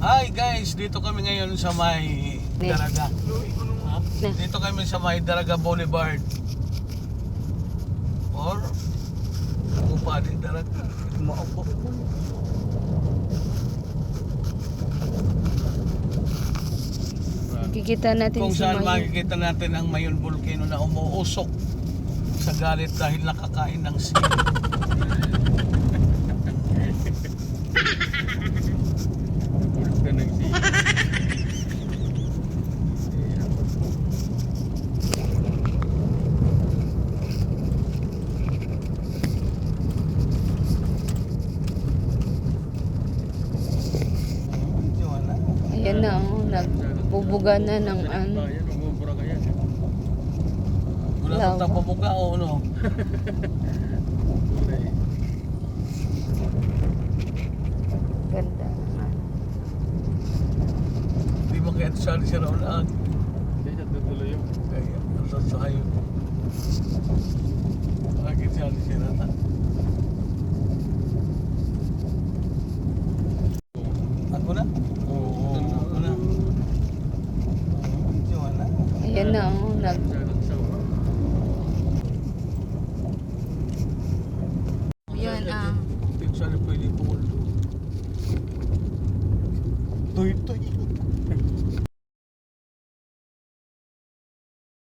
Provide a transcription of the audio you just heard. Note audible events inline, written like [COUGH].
Hi guys, dito kami ngayon sa may Ne. Daraga. Ne. Dito kami sa may Daraga Boulevard. Or Upa din Daraga. Maupo. Kikita natin Kung si saan Mayo. makikita natin ang Mayon Volcano na umuusok sa galit dahil nakakain ng sili. Ka ng siya. Wala. Ayan na, oh, nagbubuga na ng ano. Yan. Wala Lawa. kang tapabuga o ano. Kulay. [LAUGHS] Ganda. Di ba kaya sali siya raw lahat? Hindi siya tutuloy yun. Kaya, ang sasayo. Bakit sali siya lahat? Yan na, oh. Nag Yan ah. Picture pwede po. Toy, toy.